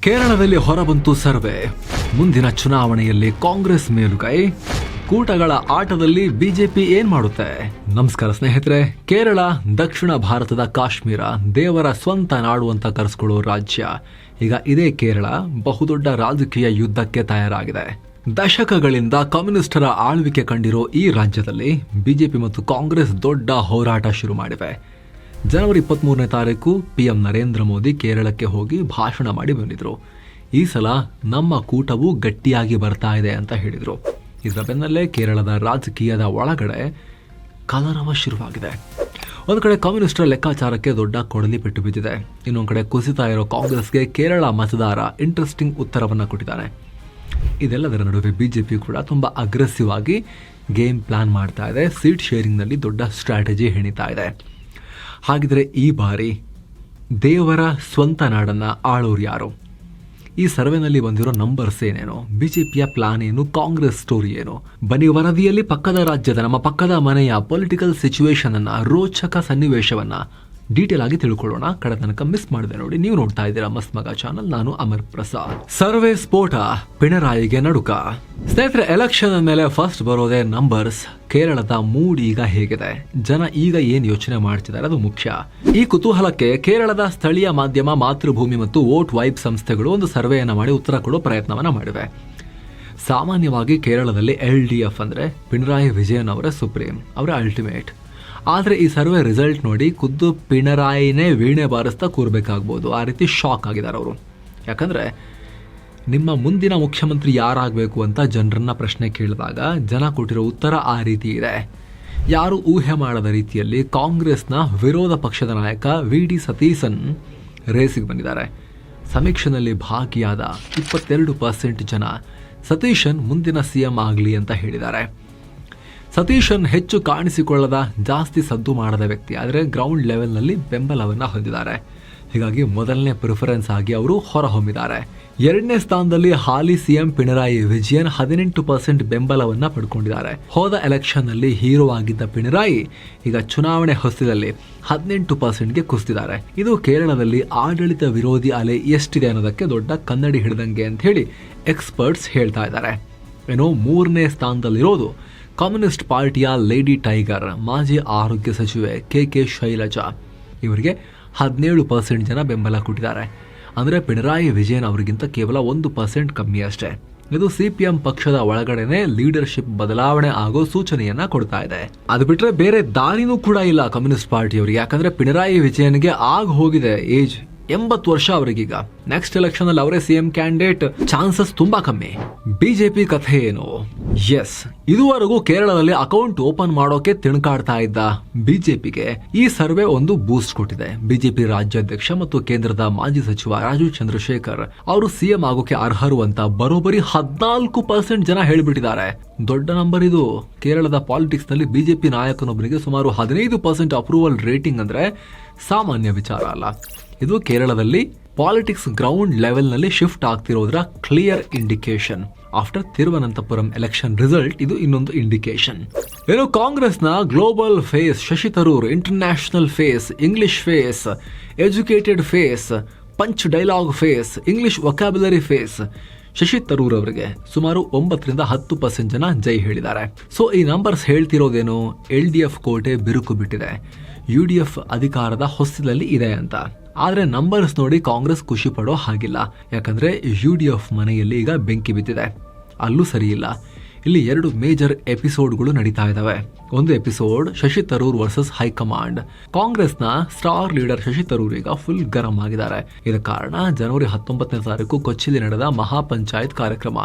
ಕೇರಳದಲ್ಲಿ ಹೊರಬಂತು ಸರ್ವೆ. ಮುಂದಿನ ಚುನಾವಣೆಯಲ್ಲಿ ಕಾಂಗ್ರೆಸ್ ಮೇಲುಗೈ. ಕೂಟಗಳ ಆಟದಲ್ಲಿ ಬಿಜೆಪಿ ಏನ್ ಮಾಡುತ್ತೆ? ನಮಸ್ಕಾರ ಸ್ನೇಹಿತರೆ. ಕೇರಳ, ದಕ್ಷಿಣ ಭಾರತದ ಕಾಶ್ಮೀರ, ದೇವರ ಸ್ವಂತ ನಾಡು ಅಂತ ಕರೆಸ್ಕೊಳ್ಳೋ ರಾಜ್ಯ. ಈಗ ಇದೇ ಕೇರಳ, ಬಹುದೊಡ್ಡ ರಾಜಕೀಯ ಯುದ್ಧಕ್ಕೆ ತಯಾರಾಗಿದೆ. ದಶಕಗಳಿಂದ ಕಮ್ಯುನಿಸ್ಟರ ಆಳ್ವಿಕೆ ಕಂಡಿರೋ ಈ ರಾಜ್ಯದಲ್ಲಿ ಬಿಜೆಪಿ ಮತ್ತು ಕಾಂಗ್ರೆಸ್ ದೊಡ್ಡ ಹೋರಾಟ ಶುರು ಮಾಡಿವೆ. ಜನವರಿ ಇಪ್ಪತ್ತ್ಮೂರನೇ ತಾರೀಕು ಪಿ ಎಂ ನರೇಂದ್ರ ಮೋದಿ ಕೇರಳಕ್ಕೆ ಹೋಗಿ ಭಾಷಣ ಮಾಡಿ ಬಂದಿದ್ರು. ಈ ಸಲ ನಮ್ಮ ಕೂಟವು ಗಟ್ಟಿಯಾಗಿ ಬರ್ತಾ ಇದೆ ಅಂತ ಹೇಳಿದರು. ಇದರ ಬೆನ್ನಲ್ಲೇ ಕೇರಳದ ರಾಜಕೀಯದ ಒಳಗಡೆ ಕಲರವ ಶುರುವಾಗಿದೆ. ಒಂದು ಕಡೆ ಕಮ್ಯುನಿಸ್ಟರ ಲೆಕ್ಕಾಚಾರಕ್ಕೆ ದೊಡ್ಡ ಕೊಡಲಿ ಪೆಟ್ಟು ಬಿದ್ದಿದೆ. ಇನ್ನೊಂದು ಕಡೆ ಕುಸಿತಾ ಇರೋ ಕಾಂಗ್ರೆಸ್ಗೆ ಕೇರಳ ಮತದಾರ ಇಂಟ್ರೆಸ್ಟಿಂಗ್ ಉತ್ತರವನ್ನು ಕೊಟ್ಟಿದ್ದಾರೆ. ಇದೆಲ್ಲದರ ನಡುವೆ ಬಿ ಜೆ ಪಿ ಕೂಡ ತುಂಬ ಅಗ್ರೆಸಿವ್ ಆಗಿ ಗೇಮ್ ಪ್ಲಾನ್ ಮಾಡ್ತಾ ಇದೆ. ಸೀಟ್ ಶೇರಿಂಗ್ನಲ್ಲಿ ದೊಡ್ಡ ಸ್ಟ್ರಾಟಜಿ ಹೆಣಿತಾ ಇದೆ. ಹಾಗಿದ್ರೆ ಈ ಬಾರಿ ದೇವರ ಸ್ವಂತ ನಾಡನ್ನು ಆಳೋರು ಯಾರು? ಈ ಸರ್ವೆನಲ್ಲಿ ಬಂದಿರೋ ನಂಬರ್ಸ್ ಏನೇನು? ಬಿಜೆಪಿಯ ಪ್ಲಾನ್ ಏನು? ಕಾಂಗ್ರೆಸ್ ಸ್ಟೋರಿ ಏನು? ಬನ್ನಿ ವರದಿಯಲ್ಲಿ ಪಕ್ಕದ ರಾಜ್ಯದ ನಮ್ಮ ಪಕ್ಕದ ಮನೆಯ ಪೊಲಿಟಿಕಲ್ ಸಿಚುವೇಶನ್ ಅನ್ನ, ರೋಚಕ ಸನ್ನಿವೇಶವನ್ನ ಡೀಟೇಲ್ ಆಗಿ ತಿಳ್ಕೊಳ್ಳೋಣ. ಕಡೆ ತನಕ ಮಿಸ್ ಮಾಡಿದೆ ನೋಡಿ. ನೀವು ನೋಡ್ತಾ ಇದ್ದೀರಾ ಮಸ್ ಮಗ ಚಾನಲ್ ನಾನು ಅಮರ್ ಪ್ರಸಾದ್. ಸರ್ವೆ ಸ್ಫೋಟ, ಪಿಣರಾಯಿಗೆ ನಡುಕ. ಸ್ನೇಹಿತರೆ ಎಲೆಕ್ಷನ್ ಮೇಲೆ ಫಸ್ಟ್ ಬರೋದೇ ನಂಬರ್ಸ್ ಕೇರಳದ ಮೂಡ್ ಈಗ ಹೇಗಿದೆ? ಜನ ಈಗ ಏನ್ ಯೋಚನೆ ಮಾಡ್ತಿದ್ದಾರೆ? ಅದು ಮುಖ್ಯ. ಈ ಕುತೂಹಲಕ್ಕೆ ಕೇರಳದ ಸ್ಥಳೀಯ ಮಾಧ್ಯಮ, ಮಾತೃಭೂಮಿ ಮತ್ತು ವೋಟ್ ವೈಬ್ ಸಂಸ್ಥೆಗಳು ಒಂದು ಸರ್ವೆಯನ್ನು ಮಾಡಿ ಉತ್ತರ ಕೊಡೋ ಪ್ರಯತ್ನವನ್ನ ಮಾಡಿವೆ. ಸಾಮಾನ್ಯವಾಗಿ ಕೇರಳದಲ್ಲಿ ಎಲ್ ಡಿ ಎಫ್ ಅಂದರೆ ಪಿಣರಾಯಿ ವಿಜಯನ್ ಅವರ ಸುಪ್ರೀಂ, ಅವರ ಅಲ್ಟಿಮೇಟ್ ಆದರೆ ಈ ಸರ್ವೆ ರಿಸಲ್ಟ್ ನೋಡಿ ಖುದ್ದು ಪಿಣರಾಯಿನೇ ವೀಣೆ ಬಾರಿಸ್ತಾ ಕೂರಬೇಕಾಗ್ಬೋದು. ಆ ರೀತಿ ಶಾಕ್ ಆಗಿದ್ದಾರೆ ಅವರು. ಯಾಕಂದರೆ ನಿಮ್ಮ ಮುಂದಿನ ಮುಖ್ಯಮಂತ್ರಿ ಯಾರಾಗಬೇಕು ಅಂತ ಜನರನ್ನ ಪ್ರಶ್ನೆ ಕೇಳಿದಾಗ ಜನ ಕೊಟ್ಟಿರೋ ಉತ್ತರ ಆ ರೀತಿ ಇದೆ. ಯಾರು ಊಹೆ ಮಾಡದ ರೀತಿಯಲ್ಲಿ ಕಾಂಗ್ರೆಸ್ನ ವಿರೋಧ ಪಕ್ಷದ ನಾಯಕ ವಿ ಡಿ ಸತೀಸನ್ ರೇಸಿಗೆ ಬಂದಿದ್ದಾರೆ. ಸಮೀಕ್ಷೆನಲ್ಲಿ ಭಾಗಿಯಾದ ಇಪ್ಪತ್ತೆರಡು ಪರ್ಸೆಂಟ್ ಜನ ಸತೀಶನ್ ಮುಂದಿನ ಸಿಎಂ ಆಗಲಿ ಅಂತ ಹೇಳಿದ್ದಾರೆ. ಸತೀಶನ್ ಹೆಚ್ಚು ಕಾಣಿಸಿಕೊಳ್ಳದ, ಜಾಸ್ತಿ ಸದ್ದು ಮಾಡದ ವ್ಯಕ್ತಿ ಆದರೆ ಗ್ರೌಂಡ್ ಲೆವೆಲ್ನಲ್ಲಿ ಬೆಂಬಲವನ್ನು ಹೊಂದಿದ್ದಾರೆ. ಹೀಗಾಗಿ ಮೊದಲನೇ ಪ್ರಿಫರೆನ್ಸ್ ಆಗಿ ಅವರು ಹೊರಹೊಮ್ಮಿದ್ದಾರೆ. ಎರಡನೇ ಸ್ಥಾನದಲ್ಲಿ ಹಾಲಿ ಸಿಎಂ ಪಿಣರಾಯಿ ವಿಜಯನ್ ಹದಿನೆಂಟು ಪರ್ಸೆಂಟ್ ಬೆಂಬಲವನ್ನ ಪಡ್ಕೊಂಡಿದ್ದಾರೆ. ಹೋದ ಎಲೆಕ್ಷನ್ನಲ್ಲಿ ಹೀರೋ ಆಗಿದ್ದ ಪಿಣರಾಯಿ ಈಗ ಚುನಾವಣೆ ಹೊಸದಲ್ಲಿ ಹದಿನೆಂಟು ಪರ್ಸೆಂಟ್ಗೆ ಕುಸಿದಿದ್ದಾರೆ ಇದು ಕೇರಳದಲ್ಲಿ ಆಡಳಿತ ವಿರೋಧಿ ಅಲೆ ಎಷ್ಟಿದೆ ಅನ್ನೋದಕ್ಕೆ ದೊಡ್ಡ ಕನ್ನಡಿ ಹಿಡಿದಂಗೆ ಅಂತ ಹೇಳಿ ಎಕ್ಸ್ಪರ್ಟ್ಸ್ ಹೇಳ್ತಾ ಇದ್ದಾರೆ. ಏನೋ ಮೂರನೇ ಸ್ಥಾನದಲ್ಲಿರೋದು ಕಮ್ಯುನಿಸ್ಟ್ ಪಾರ್ಟಿಯ ಲೇಡಿ ಟೈಗರ್, ಮಾಜಿ ಆರೋಗ್ಯ ಸಚಿವೆ ಕೆ ಕೆ ಶೈಲಜಾ ಇವರಿಗೆ ಹದಿನೇಳು ಪರ್ಸೆಂಟ್ ಜನ ಬೆಂಬಲ ಕೊಟ್ಟಿದ್ದಾರೆ. ಅಂದರೆ ಪಿಣರಾಯಿ ವಿಜಯನ್ ಅವರಿಗಿಂತ ಕೇವಲ ಒಂದು ಪರ್ಸೆಂಟ್ ಕಮ್ಮಿ ಅಷ್ಟೇ. ಇದು ಸಿ ಪಿ ಎಂ ಪಕ್ಷದ ಒಳಗಡೆನೆ ಲೀಡರ್ಶಿಪ್ ಬದಲಾವಣೆ ಆಗೋ ಸೂಚನೆಯನ್ನ ಕೊಡ್ತಾ ಇದೆ. ಅದು ಬಿಟ್ರೆ ಬೇರೆ ದಾರಿನೂ ಕೂಡ ಇಲ್ಲ ಕಮ್ಯುನಿಸ್ಟ್ ಪಾರ್ಟಿಯವರಿಗೆ. ಯಾಕಂದ್ರೆ ಪಿಣರಾಯಿ ವಿಜಯನ್ಗೆ ಆಗ ಹೋಗಿದೆ ಏಜ್ ಎಂಬತ್ತು ವರ್ಷ ಅವರಿಗೀಗ. ನೆಕ್ಸ್ಟ್ ಎಲೆಕ್ಷನ್ ಅಲ್ಲಿ ಅವರೇ ಸಿಎಂ ಕ್ಯಾಂಡಿಡೇಟ್ ಚಾನ್ಸಸ್ ತುಂಬಾ ಕಮ್ಮಿ. ಬಿಜೆಪಿ ಕಥೆ ಏನು? ಎಸ್ ಇದುವರೆಗೂ ಕೇರಳದಲ್ಲಿ ಅಕೌಂಟ್ ಓಪನ್ ಮಾಡೋಕೆ ತಿಣುಕಾಡ್ತಾ ಇದ್ದ ಬಿಜೆಪಿಗೆ ಈ ಸರ್ವೆ ಒಂದು ಬೂಸ್ಟ್ ಕೊಟ್ಟಿದೆ. ಬಿಜೆಪಿ ರಾಜ್ಯಾಧ್ಯಕ್ಷ ಮತ್ತು ಕೇಂದ್ರದ ಮಾಜಿ ಸಚಿವ ರಾಜೀವ್ ಚಂದ್ರಶೇಖರ್ ಅವರು ಸಿಎಂ ಆಗೋಕೆ ಅರ್ಹರು ಅಂತ ಬರೋಬರಿ ಹದಿನಾಲ್ಕು ಪರ್ಸೆಂಟ್ ಜನ ಹೇಳ್ಬಿಟ್ಟಿದ್ದಾರೆ. ದೊಡ್ಡ ನಂಬರ್ ಇದು. ಕೇರಳದ ಪಾಲಿಟಿಕ್ಸ್ನಲ್ಲಿ ಬಿಜೆಪಿ ನಾಯಕನೊಬ್ಬರಿಗೆ ಸುಮಾರು ಹದಿನೈದು ಪರ್ಸೆಂಟ್ ಅಪ್ರೂವಲ್ ರೇಟಿಂಗ್ ಅಂದ್ರೆ ಸಾಮಾನ್ಯ ವಿಚಾರ ಅಲ್ಲ. ಇದು ಕೇರಳದಲ್ಲಿ ಪಾಲಿಟಿಕ್ಸ್ ಗ್ರೌಂಡ್ ಲೆವೆಲ್ನಲ್ಲಿ shift ಆಗ್ತಿರೋದ್ರ clear indication after Thiruvananthapuram election result ಇದು ಇನ್ನೊಂದು ಇಂಡಿಕೇಶನ್ ಏನು ಕಾಂಗ್ರೆಸ್ನ global face Shashi Tharoor international face English face educated face punch dialogue face English vocabulary face Shashi Tharoor ಅವರಿಗೆ ಸುಮಾರು ಒಂಬತ್ತರಿಂದ ಹತ್ತು ಪರ್ಸೆಂಟ್ ಜನ ಜೈ ಹೇಳಿದ್ದಾರೆ. ಸೊ ಈ ನಂಬರ್ಸ್ ಹೇಳ್ತಿರೋದೇನು? ಎಲ್ ಡಿ ಎಫ್ ಕೋಟೆ ಬಿರುಕು ಬಿಟ್ಟಿದೆ. ಯು ಡಿ ಎಫ್ ಅಧಿಕಾರದ ಹೊಸದಲ್ಲಿ ಇದೆ ಅಂತ. ಆದ್ರೆ ನಂಬರ್ಸ್ ನೋಡಿ ಕಾಂಗ್ರೆಸ್ ಖುಷಿ ಪಡೋ ಹಾಗಿಲ್ಲ. ಯಾಕಂದ್ರೆ ಯು ಡಿ ಎಫ್ ಮನೆಯಲ್ಲಿ ಈಗ ಬೆಂಕಿ ಬಿದ್ದಿದೆ. ಅಲ್ಲೂ ಸರಿಯಿಲ್ಲ ಇಲ್ಲ. ಎರಡು ಮೇಜರ್ ಎಪಿಸೋಡ್ಗಳು ನಡೀತಾ ಇದ್ದಾವೆ ಒಂದು episode Shashi Tharoor versus high command. ಕಾಂಗ್ರೆಸ್ನ ಸ್ಟಾರ್ ಲೀಡರ್ ಶಶಿ ತರೂರ್ ಈಗ ಫುಲ್ ಗರಂ ಆಗಿದ್ದಾರೆ. ಇದ ಕಾರಣ ಜನವರಿ ಹತ್ತೊಂಬತ್ತನೇ ತಾರೀಕು ಕೊಚ್ಚಿಲಿ ನಡೆದ ಮಹಾಪಂಚಾಯತ್ ಕಾರ್ಯಕ್ರಮ.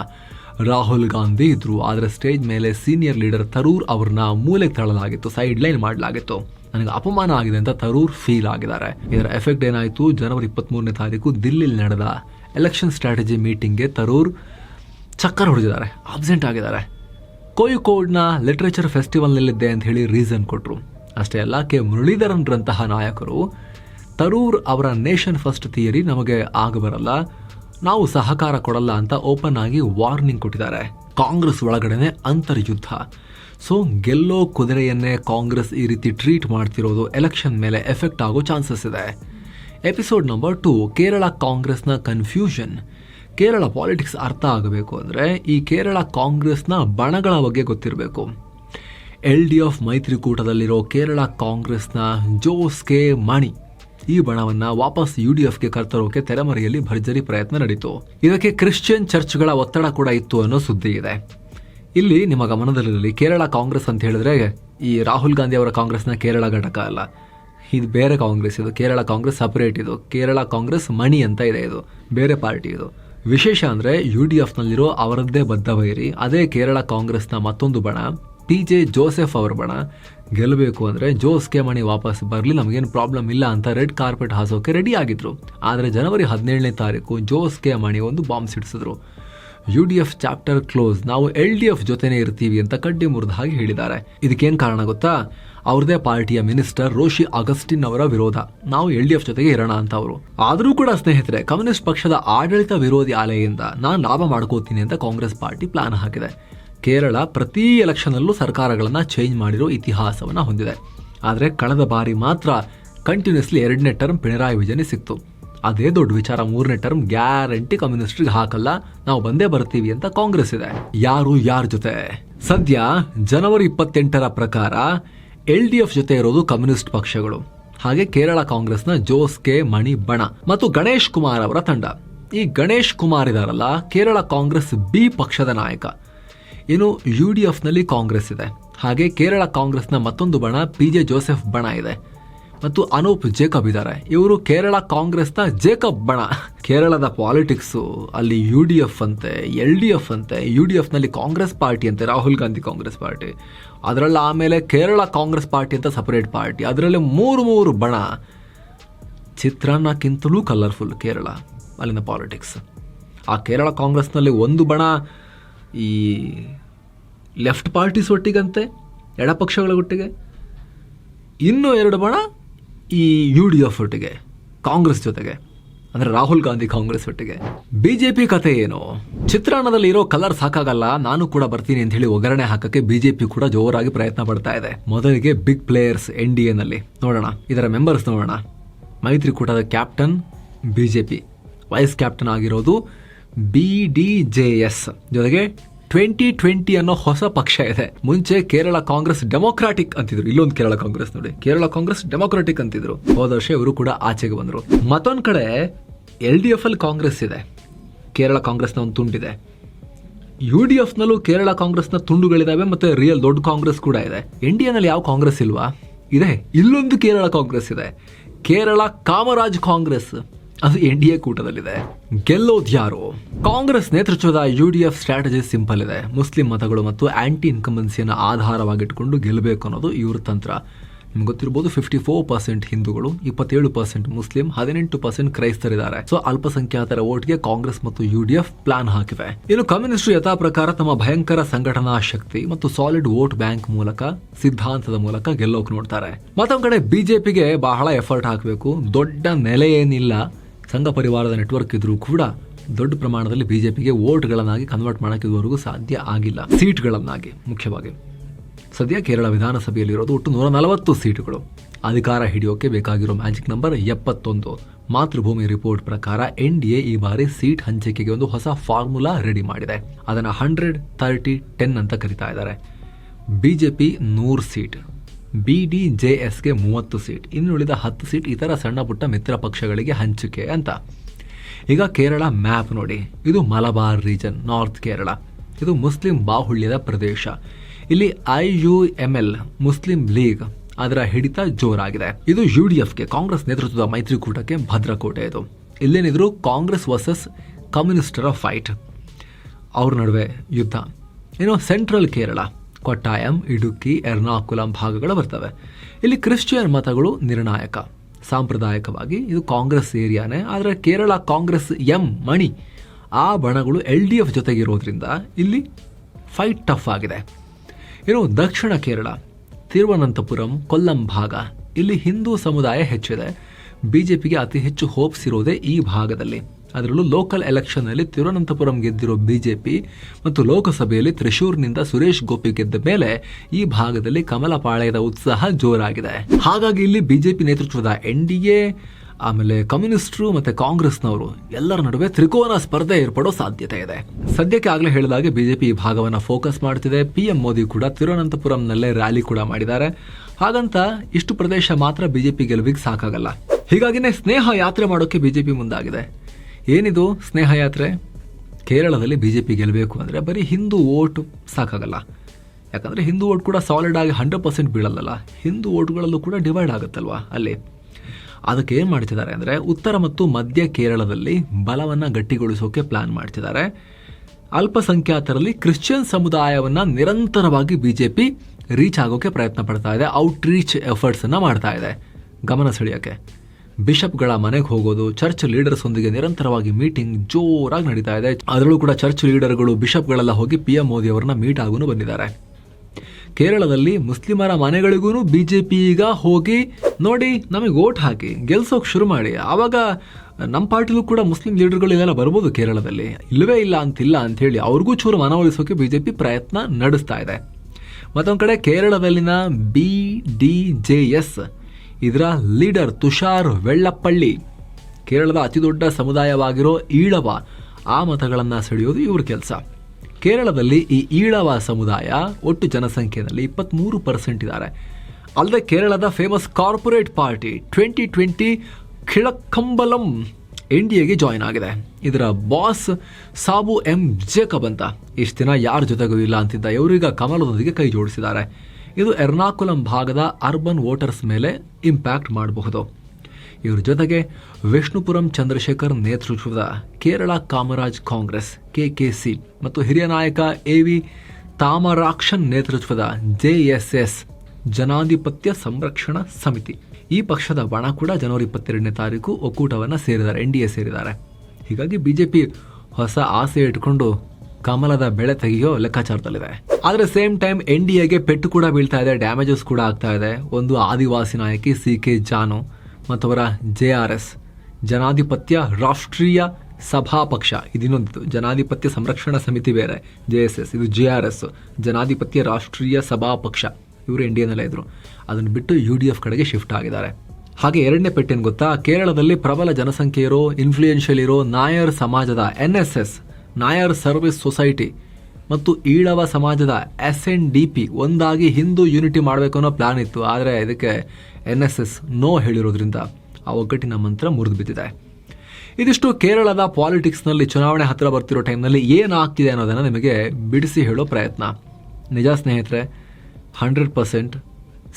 ರಾಹುಲ್ ಗಾಂಧಿ ಇದ್ರು, ಆದ್ರೆ ಸ್ಟೇಜ್ ಮೇಲೆ ಸೀನಿಯರ್ ಲೀಡರ್ ತರೂರ್ ಅವ್ರನ್ನ ಮೂಲೆಗೆ ತಳ್ಳಲಾಗಿತ್ತು ಸೈಡ್ ಲೈನ್ ಮಾಡಲಾಗಿತ್ತು. ನನಗೆ ಅಪಮಾನ ಆಗಿದೆ ಅಂತ ತರೂರ್ ಫೀಲ್ ಆಗಿದ್ದಾರೆ. ಇದರ ಎಫೆಕ್ಟ್ ಏನಾಯಿತು? ಜನವರಿ ಇಪ್ಪತ್ತ್ಮೂರನೇ ತಾರೀಕು ದಿಲ್ಲಿಲಿ ನಡೆದ ಎಲೆಕ್ಷನ್ ಸ್ಟ್ರಾಟಜಿ ಮೀಟಿಂಗ್ಗೆ ತರೂರ್ ಚಕ್ಕರ್ ಹೊಡೆದಿದ್ದಾರೆ. ಆಬ್ಸೆಂಟ್ ಆಗಿದ್ದಾರೆ. ಕೋಯಿಕೋಡ್ನ ಲಿಟ್ರೇಚರ್ ಫೆಸ್ಟಿವಲ್ನಲ್ಲಿದ್ದೆ ಅಂತ ಹೇಳಿ ರೀಸನ್ ಕೊಟ್ಟರು ಅಷ್ಟೇ ಅಲ್ಲ, ಕೆ. ಮುರಳೀಧರನ್ರಂತಹ ನಾಯಕರು ತರೂರ್ ಅವರ ನೇಷನ್ ಫಸ್ಟ್ ಥಿಯರಿ ನಮಗೆ ಆಗಬರಲ್ಲ ನಾವು ಸಹಕಾರ ಕೊಡಲ್ಲ ಅಂತ ಓಪನ್ ಆಗಿ ವಾರ್ನಿಂಗ್ ಕೊಟ್ಟಿದ್ದಾರೆ. ಕಾಂಗ್ರೆಸ್ ಒಳಗಡೆನೆ ಅಂತರ್ಯುದ್ಧ. ಸೊ ಗೆಲ್ಲೋ ಕುದುರೆಯನ್ನೇ ಕಾಂಗ್ರೆಸ್ ಈ ರೀತಿ ಟ್ರೀಟ್ ಮಾಡ್ತಿರೋದು ಎಲೆಕ್ಷನ್ ಮೇಲೆ ಎಫೆಕ್ಟ್ ಆಗೋ ಚಾನ್ಸಸ್ ಇದೆ. ಎಪಿಸೋಡ್ ನಂಬರ್ ಟು ಕೇರಳ ಕಾಂಗ್ರೆಸ್ನ ಕನ್ಫ್ಯೂಷನ್ ಕೇರಳ ಪಾಲಿಟಿಕ್ಸ್ ಅರ್ಥ ಆಗಬೇಕು ಅಂದರೆ ಈ ಕೇರಳ ಕಾಂಗ್ರೆಸ್ನ ಬಣಗಳ ಬಗ್ಗೆ ಗೊತ್ತಿರಬೇಕು. ಎಲ್ ಡಿ ಎಫ್ ಮೈತ್ರಿಕೂಟದಲ್ಲಿರೋ ಕೇರಳ ಕಾಂಗ್ರೆಸ್ನ ಜೋಸ್ ಕೆ ಮಣಿ. ಈ ಬಣವನ್ನು ವಾಪಸ್ ಯು ಡಿ ಎಫ್ಗೆ ಕರ್ತರೋಕೆ ತೆರೆಮರೆಯಲ್ಲಿ ಭರ್ಜರಿ ಪ್ರಯತ್ನ ನಡೀತು. ಇದಕ್ಕೆ ಕ್ರಿಶ್ಚಿಯನ್ ಚರ್ಚ್ಗಳ ಒತ್ತಡ ಕೂಡ ಇತ್ತು ಅನ್ನೋ ಸುದ್ದಿ ಇದೆ. ಇಲ್ಲಿ ನಿಮ್ಮ ಗಮನದಲ್ಲಿರಲಿ, ಕೇರಳ ಕಾಂಗ್ರೆಸ್ ಅಂತ ಹೇಳಿದ್ರೆ ಈ ರಾಹುಲ್ ಗಾಂಧಿ ಅವರ ಕಾಂಗ್ರೆಸ್ನ ಕೇರಳ ಘಟಕ ಅಲ್ಲ. ಇದು ಬೇರೆ ಕಾಂಗ್ರೆಸ್, ಇದು ಕೇರಳ ಕಾಂಗ್ರೆಸ್ ಸಪರೇಟ್ ಇದು. ಕೇರಳ ಕಾಂಗ್ರೆಸ್ ಮಣಿ ಅಂತ ಇದೆ ಇದು. ಬೇರೆ ಪಾರ್ಟಿ ಇದು. ವಿಶೇಷ ಅಂದರೆ ಯು ಡಿ ಎಫ್ನಲ್ಲಿರೋ ಅವರದ್ದೇ ಬದ್ಧ ಅದೇ ಕೇರಳ ಕಾಂಗ್ರೆಸ್ನ ಮತ್ತೊಂದು ಬಣ ಟಿ ಜೆ ಜೋಸೆಫ್ ಅವರ ಬಣ. ಗೆಲ್ಲಬೇಕು ಅಂದರೆ ಜೋಸ್ ಕೆ ಮಣಿ ವಾಪಸ್ ಬರಲಿ, ನಮಗೇನು ಪ್ರಾಬ್ಲಮ್ ಇಲ್ಲ ಅಂತ ರೆಡ್ ಕಾರ್ಪೆಟ್ ಹಾಸೋಕೆ ರೆಡಿ ಆಗಿದ್ರು. ಆದರೆ ಜನವರಿ ಹದಿನೇಳನೇ ತಾರೀಕು ಜೋಸ್ ಕೆ ಮಣಿ ಒಂದು bomb ಸಿಡಿಸಿದ್ರು. U D F chapter close, ನಾವು ಎಲ್ ಡಿ ಎಫ್ ಜೊತೆನೇ ಇರ್ತೀವಿ ಅಂತ ಕಡ್ಡಿ ಮುರಿದ ಹಾಗೆ ಹೇಳಿದ್ದಾರೆ. ಇದಕ್ಕೇನು ಕಾರಣ ಗೊತ್ತಾ? ಅವ್ರದೇ ಪಾರ್ಟಿಯ ಮಿನಿಸ್ಟರ್ ರೋಶಿ ಅಗಸ್ಟಿನ್ ಅವರ ವಿರೋಧ. ನಾವು ಎಲ್ ಡಿ ಎಫ್ ಜೊತೆಗೆ ಇರೋಣ ಅಂತ ಅವರು. ಆದರೂ ಕೂಡ ಸ್ನೇಹಿತರೆ, ಕಮ್ಯುನಿಸ್ಟ್ ಪಕ್ಷದ ಆಡಳಿತ ವಿರೋಧಿ ಆಲಯದಿಂದ ನಾನು ಲಾಭ ಮಾಡ್ಕೋತೀನಿ ಅಂತ ಕಾಂಗ್ರೆಸ್ ಪಾರ್ಟಿ ಪ್ಲಾನ್ ಹಾಕಿದೆ. ಕೇರಳ ಪ್ರತಿ ಎಲೆಕ್ಷನಲ್ಲೂ ಸರ್ಕಾರಗಳನ್ನು ಚೇಂಜ್ ಮಾಡಿರೋ ಇತಿಹಾಸವನ್ನು ಹೊಂದಿದೆ. ಆದರೆ ಕಳೆದ ಬಾರಿ ಮಾತ್ರ ಕಂಟಿನ್ಯೂಸ್ಲಿ ಎರಡನೇ ಟರ್ಮ್ ಪಿಣರಾಯಿ ವಿಜಯನೇ ಸಿಕ್ತು. ಅದೇ ದೊಡ್ಡ ವಿಚಾರ ಮೂರನೇ ಟರ್ಮ್ ಗ್ಯಾರಂಟಿ ಕಮ್ಯುನಿಸ್ಟ್ರಿಗೆ ಹಾಕಲ್ಲ, ನಾವು ಬಂದೇ ಬರ್ತೀವಿ ಅಂತ ಕಾಂಗ್ರೆಸ್ ಇದೆ. ಯಾರು, ಯಾರ ಜೊತೆ? ಸದ್ಯ ಜನವರಿ ಇಪ್ಪತ್ತೆಂಟರ ಪ್ರಕಾರ ಎಲ್ ಡಿ ಎಫ್ ಜೊತೆ ಇರೋದು ಕಮ್ಯುನಿಸ್ಟ್ ಪಕ್ಷಗಳು. ಹಾಗೆ ಕೇರಳ ಕಾಂಗ್ರೆಸ್ನ ಜೋಸ್ ಕೆ ಮಣಿ ಬಣ ಮತ್ತು ಗಣೇಶ್ ಕುಮಾರ್ ಅವರ ತಂಡ. ಈ ಗಣೇಶ್ ಕುಮಾರ್ ಇದಾರಲ್ಲ, ಕೇರಳ ಕಾಂಗ್ರೆಸ್ ಬಿ ಪಕ್ಷದ ನಾಯಕ. ಇನ್ನು ಯು ಡಿ ಎಫ್ನಲ್ಲಿ ಕಾಂಗ್ರೆಸ್ ಇದೆ. ಹಾಗೆ ಕೇರಳ ಕಾಂಗ್ರೆಸ್ನ ಮತ್ತೊಂದು ಬಣ ಪಿ ಜೆ ಜೋಸೆಫ್ ಬಣ ಇದೆ. ಮತ್ತು ಅನೂಪ್ ಜೇಕಬ್ ಇದ್ದಾರೆ. ಇವರು ಕೇರಳ ಕಾಂಗ್ರೆಸ್ನ ಜೇಕಬ್ ಬಣ. ಕೇರಳದ ಪಾಲಿಟಿಕ್ಸು, ಅಲ್ಲಿ ಯು ಡಿ ಎಫ್ ಅಂತೆ, ಎಲ್ ಡಿ ಎಫ್ ಅಂತೆ, ಯು ಡಿ ಎಫ್ನಲ್ಲಿ ಕಾಂಗ್ರೆಸ್ ಪಾರ್ಟಿ ಅಂತೆ, ರಾಹುಲ್ ಗಾಂಧಿ ಕಾಂಗ್ರೆಸ್ ಪಾರ್ಟಿ. ಅದರಲ್ಲಿ ಆಮೇಲೆ ಕೇರಳ ಕಾಂಗ್ರೆಸ್ ಪಾರ್ಟಿ ಅಂತ ಸಪರೇಟ್ ಪಾರ್ಟಿ. ಅದರಲ್ಲಿ ಮೂರು ಮೂರು ಬಣ. ಚಿತ್ರಾನ್ನಕ್ಕಿಂತಲೂ ಕಲರ್ಫುಲ್ ಕೇರಳ, ಅಲ್ಲಿನ ಪಾಲಿಟಿಕ್ಸ್ ಆ ಕೇರಳ ಕಾಂಗ್ರೆಸ್ನಲ್ಲಿ ಒಂದು ಬಣ, ಈ ಲೆಫ್ಟ್ ಪಾರ್ಟೀಸ್ ಒಟ್ಟಿಗಂತೆ, ಎಡಪಕ್ಷಗಳ ಒಟ್ಟಿಗೆ. ಇನ್ನೂ ಎರಡು ಬಣ ಈ ಯು ಡಿ ಎಫ್ ಒಟ್ಟಿಗೆ, ಕಾಂಗ್ರೆಸ್ ಜೊತೆಗೆ, ಅಂದರೆ ರಾಹುಲ್ ಗಾಂಧಿ ಕಾಂಗ್ರೆಸ್ ಒಟ್ಟಿಗೆ ಬಿಜೆಪಿ ಕತೆ ಏನು? ಚಿತ್ರಾನ್ನದಲ್ಲಿ ಇರೋ ಕಲರ್ ಸಾಕಾಗಲ್ಲ, ನಾನು ಕೂಡ ಬರ್ತೀನಿ ಅಂತ ಹೇಳಿ ಒಗ್ಗರಣೆ ಹಾಕಕ್ಕೆ ಬಿಜೆಪಿ ಕೂಡ ಜೋರಾಗಿ ಪ್ರಯತ್ನ ಪಡ್ತಾ ಇದೆ. ಮೊದಲಿಗೆ ಬಿಗ್ ಪ್ಲೇಯರ್ಸ್ ಎನ್ ಡಿ ಎನಲ್ಲಿ ನೋಡೋಣ, ಇದರ ಮೆಂಬರ್ಸ್ ನೋಡೋಣ. ಮೈತ್ರಿಕೂಟದ ಕ್ಯಾಪ್ಟನ್ ಬಿಜೆಪಿ ವೈಸ್ ಕ್ಯಾಪ್ಟನ್ ಆಗಿರೋದು ಬಿ ಡಿ ಜೆ ಎಸ್ ಜೊತೆಗೆ ಟ್ವೆಂಟಿ ಟ್ವೆಂಟಿ ಅನ್ನೋ ಹೊಸ ಪಕ್ಷ ಇದೆ. ಮುಂಚೆ ಕೇರಳ ಕಾಂಗ್ರೆಸ್ ಡೆಮೊಕ್ರಾಟಿಕ್ ಅಂತಿದ್ರು. ಇಲ್ಲೊಂದು ಕೇರಳ ಕಾಂಗ್ರೆಸ್ ನೋಡಿ. ಕೇರಳ ಕಾಂಗ್ರೆಸ್ ಡೆಮೊಕ್ರಾಟಿಕ್ ಅಂತಿದ್ರು. ಹೋದ ವರ್ಷ ಇವರು ಕೂಡ ಆಚೆಗೆ ಬಂದರು. ಮತ್ತೊಂದು ಕಡೆ ಎಲ್ ಡಿ ಎಫ್ ಅಲ್ಲಿ ಕಾಂಗ್ರೆಸ್ ಇದೆ. ಕೇರಳ ಕಾಂಗ್ರೆಸ್ನ ಒಂದು ತುಂಡಿದೆ. ಯು ಡಿ ಎಫ್ನಲ್ಲೂ ಕೇರಳ ಕಾಂಗ್ರೆಸ್ನ ತುಂಡುಗಳಿದಾವೆ ಮತ್ತೆ ರಿಯಲ್ ದೊಡ್ಡ ಕಾಂಗ್ರೆಸ್ ಕೂಡ ಇದೆ. ಇಂಡಿಯಾನಲ್ಲಿ ಯಾವ ಕಾಂಗ್ರೆಸ್ ಇಲ್ವಾ? ಇದೆ. ಇಲ್ಲೊಂದು ಕೇರಳ ಕಾಂಗ್ರೆಸ್ ಇದೆ. ಕೇರಳ ಕಾಮರಾಜ್ ಕಾಂಗ್ರೆಸ್. ಅದು ಎನ್ ಡಿ ಎ ಕೂಟದಲ್ಲಿದೆ. ಗೆಲ್ಲೋದು ಯಾರು? ಕಾಂಗ್ರೆಸ್ ನೇತೃತ್ವದ U D F strategy simple ಇದೆ. ಮುಸ್ಲಿಂ ಮತಗಳು ಮತ್ತು ಆಂಟಿ ಇನ್ಕಮೆನ್ಸಿಯನ್ನು ಆಧಾರವಾಗಿಟ್ಕೊಂಡು ಗೆಲ್ಲಬೇಕು ಅನ್ನೋದು ಇವ್ರ ತಂತ್ರ. ನಿಮ್ಗೆ ಗೊತ್ತಿರ್ಬೋದು ಫಿಫ್ಟಿ ಫೋರ್ ಪರ್ಸೆಂಟ್ ಹಿಂದೂಗಳು, ಇಪ್ಪತ್ತೇಳು ಪರ್ಸೆಂಟ್ ಮುಸ್ಲಿಂ, ಹದಿನೆಂಟು ಪರ್ಸೆಂಟ್ ಕ್ರೈಸ್ತರಿದ್ದಾರೆ. ಸೊ ಅಲ್ಪಸಂಖ್ಯಾತರ ಓಟ್ಗೆ ಕಾಂಗ್ರೆಸ್ ಮತ್ತು ಯು ಡಿ ಎಫ್ ಪ್ಲಾನ್ ಹಾಕಿವೆ. ಇನ್ನು ಕಮ್ಯುನಿಸ್ಟ್ ಯಥಾ ಪ್ರಕಾರ ತಮ್ಮ ಭಯಂಕರ ಸಂಘಟನಾ ಶಕ್ತಿ ಮತ್ತು ಸಾಲಿಡ್ ವೋಟ್ ಬ್ಯಾಂಕ್ ಮೂಲಕ, ಸಿದ್ಧಾಂತದ ಮೂಲಕ ಗೆಲ್ಲೋಕ್ ನೋಡ್ತಾರೆ. ಮತ್ತೊಂದ್ ಕಡೆ ಬಿಜೆಪಿಗೆ ಬಹಳ ಎಫರ್ಟ್ ಹಾಕಬೇಕು. ದೊಡ್ಡ ನೆಲೆ ಏನಿಲ್ಲ. ಸಂಘ ಪರಿವಾರದ ನೆಟ್ವರ್ಕ್ ಇದ್ರೂ ಕೂಡ ದೊಡ್ಡ ಪ್ರಮಾಣದಲ್ಲಿ ಬಿಜೆಪಿಗೆ ವೋಟ್ಗಳನ್ನಾಗಿ ಕನ್ವರ್ಟ್ ಮಾಡೋಕೆ ಇದುವರೆಗೂ ಸಾಧ್ಯ ಆಗಿಲ್ಲ. ಸೀಟ್ಗಳನ್ನಾಗಿ ಮುಖ್ಯವಾಗಿ. ಸದ್ಯ ಕೇರಳ ವಿಧಾನಸಭೆಯಲ್ಲಿರೋದು ಒಟ್ಟು ನೂರ ನಲವತ್ತು ಸೀಟುಗಳು. ಅಧಿಕಾರ ಹಿಡಿಯೋಕೆ ಬೇಕಾಗಿರೋ ಮ್ಯಾಜಿಕ್ ನಂಬರ್ ಎಪ್ಪತ್ತೊಂದು. ಮಾತೃಭೂಮಿ ರಿಪೋರ್ಟ್ ಪ್ರಕಾರ ಎನ್ ಡಿ ಎ ಈ ಬಾರಿ ಸೀಟ್ ಹಂಚಿಕೆಗೆ ಒಂದು ಹೊಸ ಫಾರ್ಮುಲಾ ರೆಡಿ ಮಾಡಿದೆ. ಅದನ್ನು ಹಂಡ್ರೆಡ್ ಥರ್ಟಿ ಟೆನ್ ಅಂತ ಕರಿತಾ ಇದ್ದಾರೆ. ಬಿಜೆಪಿ ನೂರು ಸೀಟ್. ಬಿ ಡಿ ಜೆ ಎಸ್ಗೆ ಮೂವತ್ತು ಸೀಟ್ ಇನ್ನುಳಿದ ಹತ್ತು ಸೀಟ್ ಇತರ ಸಣ್ಣ ಪುಟ್ಟ ಮಿತ್ರ ಪಕ್ಷಗಳಿಗೆ ಹಂಚಿಕೆ ಅಂತ. ಈಗ ಕೇರಳ ಮ್ಯಾಪ್ ನೋಡಿ. ಇದು ಮಲಬಾರ್ ರೀಜನ್ ನಾರ್ತ್ ಕೇರಳ. ಇದು ಮುಸ್ಲಿಂ ಬಾಹುಳ್ಯದ ಪ್ರದೇಶ. ಇಲ್ಲಿ I U M L, Muslim league, ಅದರ ಹಿಡಿತ ಜೋರಾಗಿದೆ. ಇದು ಯು ಡಿ ಎಫ್ಗೆ ಕಾಂಗ್ರೆಸ್ ನೇತೃತ್ವದ ಮೈತ್ರಿಕೂಟಕ್ಕೆ ಭದ್ರಕೋಟೆ ಇದು. ಇಲ್ಲೇನಿದ್ರು ಕಾಂಗ್ರೆಸ್ ವರ್ಸಸ್ ಕಮ್ಯುನಿಸ್ಟರ ಫೈಟ್ ಅವ್ರ ನಡುವೆ ಯುದ್ಧ. ಏನೋ ಸೆಂಟ್ರಲ್ ಕೇರಳ. ಕೊಟ್ಟಾಯಂ ಇಡುಕ್ಕಿ ಎರ್ನಾಕುಲಂ ಭಾಗಗಳು ಬರ್ತವೆ. ಇಲ್ಲಿ ಕ್ರಿಶ್ಚಿಯನ್ ಮತಗಳು ನಿರ್ಣಾಯಕ. ಸಾಂಪ್ರದಾಯಿಕವಾಗಿ ಇದು ಕಾಂಗ್ರೆಸ್ ಏರಿಯಾನೇ, ಆದರೆ ಕೇರಳ ಕಾಂಗ್ರೆಸ್ ಎಂ ಮಣಿ ಆ ಬಣಗಳು ಎಲ್ ಡಿ ಎಫ್ ಜೊತೆಗಿರೋದ್ರಿಂದ ಇಲ್ಲಿ ಫೈಟ್ ಟಫ್ ಆಗಿದೆ. ಇನ್ನು ದಕ್ಷಿಣ ಕೇರಳ, ತಿರುವನಂತಪುರಂ, ಕೊಲ್ಲಂ ಭಾಗ, ಇಲ್ಲಿ ಹಿಂದೂ ಸಮುದಾಯ ಹೆಚ್ಚಿದೆ. ಬಿಜೆಪಿಗೆ ಅತಿ ಹೆಚ್ಚು ಹೋಪ್ಸ್ ಇರೋದೇ ಈ ಭಾಗದಲ್ಲಿ. ಅದರಲ್ಲೂ ಲೋಕಲ್ ಎಲೆಕ್ಷನ್ನಲ್ಲಿ ತಿರುವನಂತಪುರಂ ಗೆದ್ದಿರೋ ಬಿಜೆಪಿ ಮತ್ತು ಲೋಕಸಭೆಯಲ್ಲಿ ತ್ರಿಶೂರ್ನಿಂದ ಸುರೇಶ್ ಗೋಪಿ ಗೆದ್ದ ಮೇಲೆ ಈ ಭಾಗದಲ್ಲಿ ಕಮಲ ಪಾಳ್ಯದ ಉತ್ಸಾಹ ಜೋರಾಗಿದೆ. ಹಾಗಾಗಿ ಇಲ್ಲಿ ಬಿಜೆಪಿ ನೇತೃತ್ವದ ಎನ್ ಡಿ ಎ ಆಮೇಲೆ ಕಮ್ಯುನಿಸ್ಟ್ರು ಮತ್ತೆ ಕಾಂಗ್ರೆಸ್ನವರು ಎಲ್ಲರ ನಡುವೆ ತ್ರಿಕೋನ ಸ್ಪರ್ಧೆ ಏರ್ಪಡೋ ಸಾಧ್ಯತೆ ಇದೆ. ಸದ್ಯಕ್ಕೆ ಆಗಲೇ ಹೇಳಿದಾಗೆ ಬಿಜೆಪಿ ಈ ಭಾಗವನ್ನು ಫೋಕಸ್ ಮಾಡ್ತಿದೆ. ಪಿ ಎಂ ಮೋದಿ ಕೂಡ ತಿರುವನಂತಪುರಂನಲ್ಲೇ ರ್ಯಾಲಿ ಕೂಡ ಮಾಡಿದ್ದಾರೆ. ಹಾಗಂತ ಇಷ್ಟು ಪ್ರದೇಶ ಮಾತ್ರ ಬಿಜೆಪಿ ಗೆಲುವಿಗೆ ಸಾಕಾಗಲ್ಲ. ಹೀಗಾಗಿನೇ ಸ್ನೇಹ ಯಾತ್ರೆ ಮಾಡೋಕೆ ಬಿಜೆಪಿ ಮುಂದಾಗಿದೆ. ಏನಿದು ಸ್ನೇಹ ಯಾತ್ರೆ ಕೇರಳದಲ್ಲಿ ಪಿ ಗೆಲ್ಲಬೇಕು ಅಂದರೆ ಬರೀ ಹಿಂದೂ ಓಟ್ ಸಾಕಾಗಲ್ಲ. ಯಾಕಂದರೆ ಹಿಂದೂ ಓಟ್ ಕೂಡ ಸಾಲಿಡ್ ಆಗಿ ಹಂಡ್ರೆಡ್ ಪರ್ಸೆಂಟ್ ಬೀಳಲ್ಲಲ್ಲ? ಹಿಂದೂ ಓಟ್ಗಳಲ್ಲೂ ಕೂಡ ಡಿವೈಡ್ ಆಗುತ್ತಲ್ವ ಅಲ್ಲಿ? ಅದಕ್ಕೆ ಏನು ಮಾಡ್ತಿದ್ದಾರೆ ಅಂದರೆ ಉತ್ತರ ಮತ್ತು ಮಧ್ಯ ಕೇರಳದಲ್ಲಿ ಬಲವನ್ನು ಗಟ್ಟಿಗೊಳಿಸೋಕೆ ಪ್ಲಾನ್ ಮಾಡ್ತಿದ್ದಾರೆ. ಅಲ್ಪಸಂಖ್ಯಾತರಲ್ಲಿ ಕ್ರಿಶ್ಚಿಯನ್ ಸಮುದಾಯವನ್ನು ನಿರಂತರವಾಗಿ ಬಿ ಜೆ ಪಿ ರೀಚ್ ಆಗೋಕ್ಕೆ ಪ್ರಯತ್ನ ಪಡ್ತಾ ಇದೆ. ಔಟ್ ರೀಚ್ ಎಫರ್ಟ್ಸನ್ನು ಮಾಡ್ತಾ ಇದೆ. ಗಮನ ಸೆಳೆಯೋಕ್ಕೆ ಬಿಷಪ್ಗಳ ಮನೆಗೆ ಹೋಗೋದು, ಚರ್ಚ್ ಲೀಡರ್ಸ್ ಒಂದಿಗೆ ನಿರಂತರವಾಗಿ ಮೀಟಿಂಗ್ ಜೋರಾಗಿ ನಡೀತಾ ಇದೆ. ಅದರಲ್ಲೂ ಕೂಡ ಚರ್ಚ್ ಲೀಡರ್ಗಳು ಬಿಷಪ್ಗಳೆಲ್ಲ ಹೋಗಿ ಪಿ ಎಂ ಮೋದಿ ಅವರನ್ನ ಮೀಟ್ ಆಗೂ ಬಂದಿದ್ದಾರೆ. ಕೇರಳದಲ್ಲಿ ಮುಸ್ಲಿಮರ ಮನೆಗಳಿಗೂ ಬಿಜೆಪಿ ಈಗ ಹೋಗಿ ನೋಡಿ ನಮಗೆ ಓಟ್ ಹಾಕಿ ಗೆಲ್ಸೋಕೆ ಶುರು ಮಾಡಿ. ಆವಾಗ ನಮ್ಮ ಪಾರ್ಟಿಲೂ ಕೂಡ ಮುಸ್ಲಿಂ ಲೀಡರ್ಗಳು ಇಲ್ಲೆಲ್ಲ ಬರ್ಬೋದು ಕೇರಳದಲ್ಲಿ. ಇಲ್ಲವೇ ಇಲ್ಲ ಅಂತಿಲ್ಲ ಅಂತ ಹೇಳಿ ಅವ್ರಿಗೂ ಚೂರು ಮನವೊಲಿಸೋಕೆ ಬಿಜೆಪಿ ಪ್ರಯತ್ನ ನಡೆಸ್ತಾ ಇದೆ. ಮತ್ತೊಂದು ಕಡೆ ಕೇರಳದಲ್ಲಿನ ಬಿ ಡಿ ಜೆ ಎಸ್ ಇದರ ಲೀಡರ್ ತುಷಾರ್ ವೆಳ್ಳಪ್ಪಳ್ಳಿ. ಕೇರಳದ ಅತಿದೊಡ್ಡ ಸಮುದಾಯವಾಗಿರೋ ಈಳವ, ಆ ಮತಗಳನ್ನು ಸೆಳೆಯೋದು ಇವ್ರ ಕೆಲಸ. ಕೇರಳದಲ್ಲಿ ಈ ಈಳವ ಸಮುದಾಯ ಒಟ್ಟು ಜನಸಂಖ್ಯೆಯಲ್ಲಿ ಇಪ್ಪತ್ತ್ಮೂರು ಪರ್ಸೆಂಟ್ ಇದ್ದಾರೆ. ಅಲ್ಲದೆ ಕೇರಳದ famous corporate party twenty twenty Kizhakkambalam N D ಎಗೆ ಜಾಯ್ನ್ ಆಗಿದೆ. ಇದರ ಬಾಸ್ ಸಾಬು ಎಂ ಜೇಕಬ್ ಅಂತ. ಇಷ್ಟು ದಿನ ಯಾರ ಜೊತೆಗೂ ಇಲ್ಲ ಅಂತಿದ್ದ, ಇವರೀಗ ಕಮಲದೊಂದಿಗೆ ಕೈ ಜೋಡಿಸಿದ್ದಾರೆ. ಇದು ಎರ್ನಾಕುಲಂ ಭಾಗದ ಅರ್ಬನ್ ವೋಟರ್ಸ್ ಮೇಲೆ ಇಂಪ್ಯಾಕ್ಟ್ ಮಾಡಬಹುದು. ಇವರ ಜೊತೆಗೆ ವಿಷ್ಣುಪುರಂ ಚಂದ್ರಶೇಖರ್ ನೇತೃತ್ವದ ಕೇರಳ ಕಾಮರಾಜ್ ಕಾಂಗ್ರೆಸ್ ಕೆಕೆಸಿ ಮತ್ತು ಹಿರಿಯ ನಾಯಕ ಎ ವಿ ತಾಮರಾಕ್ಷನ್ ನೇತೃತ್ವದ ಜೆಎಸ್ಎಸ್ ಜನಾಧಿಪತ್ಯ ಸಂರಕ್ಷಣಾ ಸಮಿತಿ. ಈ ಪಕ್ಷದ ಬಣ ಕೂಡ ಜನವರಿ ಇಪ್ಪತ್ತೆರಡನೇ ತಾರೀಕು ಒಕ್ಕೂಟವನ್ನು ಸೇರಿದ್ದಾರೆ, ಎನ್ ಡಿ ಎ ಸೇರಿದ್ದಾರೆ. ಹೀಗಾಗಿ ಬಿಜೆಪಿ ಹೊಸ ಆಸೆ ಇಟ್ಕೊಂಡು ಕಮಲದ ಬೆಳೆ ತೆಗೆಯೋ ಲೆಕ್ಕಾಚಾರದಲ್ಲಿದೆ. ಆದರೆ ಸೇಮ್ ಟೈಮ್ ಎನ್ ಡಿ ಎಗೆ ಪೆಟ್ಟು ಕೂಡ ಬೀಳ್ತಾ ಇದೆ, ಡ್ಯಾಮೇಜಸ್ ಕೂಡ ಆಗ್ತಾ ಇದೆ. ಒಂದು ಆದಿವಾಸಿ ನಾಯಕಿ C K Janu ಮತ್ತವರ J R S. Janadhipathya Rashtriya Sabha ಪಕ್ಷ. ಇದಿನ್ನೊಂದಿತ್ತು ಜನಾಧಿಪತ್ಯ ಸಂರಕ್ಷಣಾ ಸಮಿತಿ ಬೇರೆ, ಜೆ ಎಸ್ ಎಸ್. ಇದು J R S, Janadhipathya Rashtriya Sabha ಪಕ್ಷ. ಇವರು ಎನ್ ಡಿ ಎನಲ್ಲೇ ಇದ್ರು. ಅದನ್ನು ಬಿಟ್ಟು ಯು ಡಿ ಎಫ್ ಕಡೆಗೆ ಶಿಫ್ಟ್ ಆಗಿದ್ದಾರೆ. ಹಾಗೆ ಎರಡನೇ ಪೆಟ್ಟೇನು ಗೊತ್ತಾ? ಕೇರಳದಲ್ಲಿ ಪ್ರಬಲ ಜನಸಂಖ್ಯೆ ಇರೋ ಇನ್ಫ್ಲೂಯೆನ್ಷಿಯಲ್ ಇರೋ ನಾಯರ್ ಸಮಾಜದ N S S Nair service society ಮತ್ತು ಈಳವ ಸಮಾಜದ ಎಸ್ ಎನ್ ಡಿ ಪಿ ಒಂದಾಗಿ ಹಿಂದೂ ಯೂನಿಟಿ ಮಾಡಬೇಕು ಅನ್ನೋ ಪ್ಲಾನ್ ಇತ್ತು. ಆದರೆ ಇದಕ್ಕೆ ಎನ್ ಎಸ್ ಎಸ್ ನೋ ಹೇಳಿರೋದ್ರಿಂದ ಆ ಒಗ್ಗಟ್ಟಿನ ಮಂತ್ರ ಮುರಿದು ಬಿದ್ದಿದೆ. ಇದಿಷ್ಟು ಕೇರಳದ ಪಾಲಿಟಿಕ್ಸ್ನಲ್ಲಿ ಚುನಾವಣೆ ಹತ್ತಿರ ಬರ್ತಿರೋ ಟೈಮ್ನಲ್ಲಿ ಏನಾಗ್ತಿದೆ ಅನ್ನೋದನ್ನು ನಿಮಗೆ ಬಿಡಿಸಿ ಹೇಳೋ ಪ್ರಯತ್ನ. ನಿಜ ಸ್ನೇಹಿತರೆ, ಹಂಡ್ರೆಡ್ ಪರ್ಸೆಂಟ್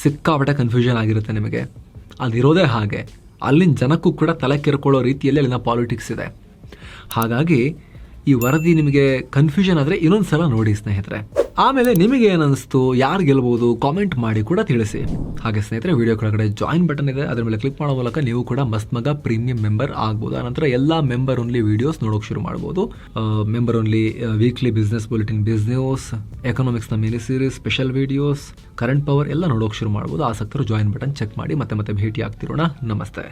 ಸಿಕ್ಕಾಪಟ್ಟೆ ಕನ್ಫ್ಯೂಷನ್ ಆಗಿರುತ್ತೆ ನಿಮಗೆ. ಅದಿರೋದೇ ಹಾಗೆ. ಅಲ್ಲಿನ ಜನಕ್ಕೂ ಕೂಡ ತಲೆ ಕೆರ್ಕೊಳ್ಳೋ ರೀತಿಯಲ್ಲಿ ಅಲ್ಲಿನ ಪಾಲಿಟಿಕ್ಸ್ ಇದೆ. ಹಾಗಾಗಿ ಈ ವರದಿ ನಿಮಗೆ ಕನ್ಫ್ಯೂಷನ್ ಆದರೆ ಇನ್ನೊಂದು ಸಲ ನೋಡಿ ಸ್ನೇಹಿತರೆ. ಆಮೇಲೆ ನಿಮಗೆ ಏನನ್ನಿಸ್ತು ಯಾರು ಗೆಲ್ಬೋದು ಕಾಮೆಂಟ್ ಮಾಡಿ ಕೂಡ ತಿಳಿಸಿ. ಹಾಗೆ ಸ್ನೇಹಿತರೆ ವಿಡಿಯೋ ಕೆಳಗಡೆ ಜಾಯಿನ್ ಬಟನ್ ಇದೆ. ಅದರ ಮೇಲೆ ಕ್ಲಿಕ್ ಮಾಡೋ ಮೂಲಕ ನೀವು ಕೂಡ ಮಸ್ತ್ ಮಗ ಪ್ರೀಮಿಯಂ ಮೆಂಬರ್ ಆಗ್ಬೋದು. ಆನಂತರ ಎಲ್ಲ ಮೆಂಬರ್ ಓನ್ಲಿ ವಿಡಿಯೋಸ್ ನೋಡೋಕೆ ಶುರು ಮಾಡ್ಬೋದು. Member only weekly business bulletin business ಎಕನಾಮಿಕ್ಸ್ನ mini series special videos current power ಎಲ್ಲ ನೋಡೋಕೆ ಶುರು ಮಾಡ್ಬೋದು. ಆಸಕ್ತರು ಜಾಯಿನ್ ಬಟನ್ ಚೆಕ್ ಮಾಡಿ ಮತ್ತೆ ಮತ್ತೆ ಭೇಟಿ ಆಗ್ತಿರೋಣ ನಮಸ್ತೆ.